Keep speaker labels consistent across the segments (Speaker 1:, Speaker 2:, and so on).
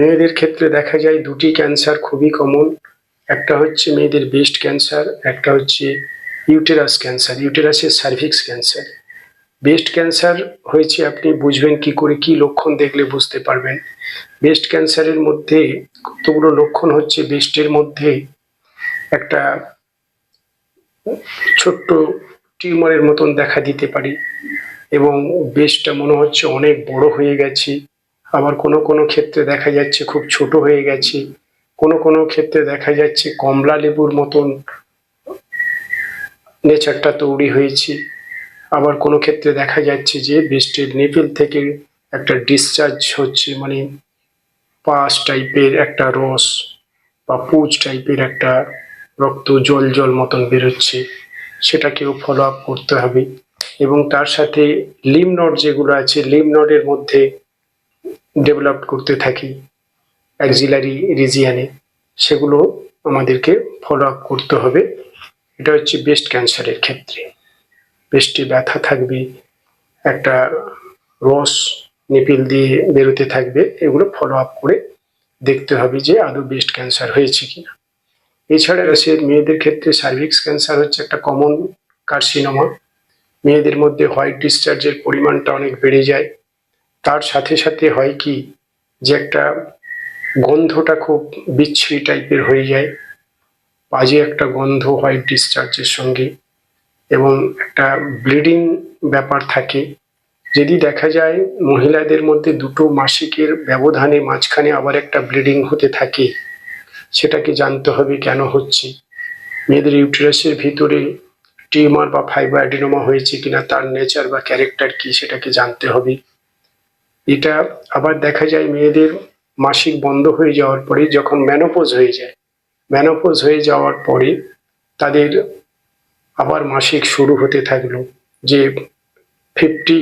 Speaker 1: মেয়েদের ক্ষেত্রে দেখা যায় দুটি ক্যান্সার খুবই কমন একটা হচ্ছে মেয়েদের ব্রেস্ট ক্যান্সার একটা হচ্ছে ইউটেরাস ক্যান্সার ইউটেরাসের সার্ভিক্স ক্যান্সার ব্রেস্ট ক্যান্সার হয়েছে আপনি বুঝবেন কি করে, কি লক্ষণ দেখলে বুঝতে পারবেন। ব্রেস্ট ক্যান্সারের মধ্যে কতগুলো লক্ষণ হচ্ছে? ব্রেস্টের মধ্যে একটা ছোট্ট টিউমারের মতন দেখা দিতে পারে এবং ব্রেস্টটা মনে হচ্ছে অনেক বড় হয়ে গেছে। আবার কোনো কোনো ক্ষেত্রে দেখা যাচ্ছে খুব ছোট হয়ে গেছে। কোনো কোনো ক্ষেত্রে দেখা যাচ্ছে কমলা লেবুর মতন নেচারটা তৈরি হয়েছে। আবার কোনো ক্ষেত্রে দেখা যাচ্ছে যে বৃষ্টির নেপেল থেকে একটা ডিসচার্জ হচ্ছে মানে পাস টাইপের একটা রস বা পুজ টাইপের একটা রক্ত জল জল মতন বেরোচ্ছে, সেটাকেও ফলো আপ করতে হবে। এবং তার সাথে লিম নড যেগুলো আছে লিম নডের মধ্যে ডেভেলপ করতে থাকি অ্যাক্সিলারি রিজিয়ানে সেগুলো আমাদেরকে ফলো আপ করতে হবে। এটা হচ্ছে ব্রেস্ট ক্যান্সারের ক্ষেত্রে। ব্রেস্টে ব্যথা থাকবে, একটা রস নিপিল দিয়ে বেরোতে থাকবে, এগুলো ফলো আপ করে দেখতে হবে যে আদৌ ব্রেস্ট ক্যান্সার হয়েছে কিনা। এছাড়া সে মেয়েদের ক্ষেত্রে সার্ভিক্স ক্যান্সার হচ্ছে একটা কমন কার্সিনোমা মেয়েদের মধ্যে হোয়াইট ডিসচার্জের পরিমাণটা অনেক বেড়ে যায়। তার সাথে সাথে হয় কি যে একটা গন্ধটা খুব বিচ্ছিরি টাইপের হয়ে যায়। বাজে একটা গন্ধ হয় ডিসচার্জের সঙ্গে এবং একটা ব্লিডিং ব্যাপার থাকে। যদি দেখা যায় মহিলাদের মধ্যে দুটো মাসিকের ব্যবধানে মাঝখানে আবার একটা ব্লিডিং হতে থাকে, সেটাকে জানতে হবে কেন হচ্ছে? মেয়েদের ইউটেরাসের ভিতরে টিউমার বা ফাইবার অ্যাডিনোমা হয়েছে কিনা, তার নেচার বা ক্যারেক্টার কি সেটাকে জানতে হবে। এটা আবার দেখা যায় মেয়েদের মাসিক বন্ধ হয়ে যাওয়ার পরে যখন ম্যানোপোজ হয়ে যায়। ম্যানোপোজ হয়ে যাওয়ার পরে তাদের আবার মাসিক শুরু হতে থাকল যে ফিফটি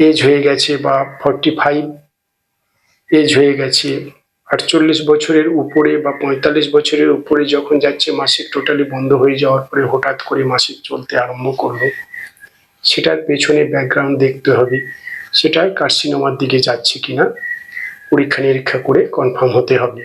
Speaker 1: এজ হয়ে গেছে বা ফর্টি ফাইভ এজ হয়ে গেছে। আটচল্লিশ বছরের উপরে বা পঁয়তাল্লিশ বছরের উপরে যখন যাচ্ছে মাসিক টোটালি বন্ধ হয়ে যাওয়ার পরে হঠাৎ করে মাসিক চলতে আরম্ভ করল। সেটার পেছনে ব্যাকগ্রাউন্ড দেখতে হবে। সেটা কার্সিনোমার দিকে যাচ্ছে কিনা? পরীক্ষা নিরীক্ষা করে কনফার্ম হতে হবে।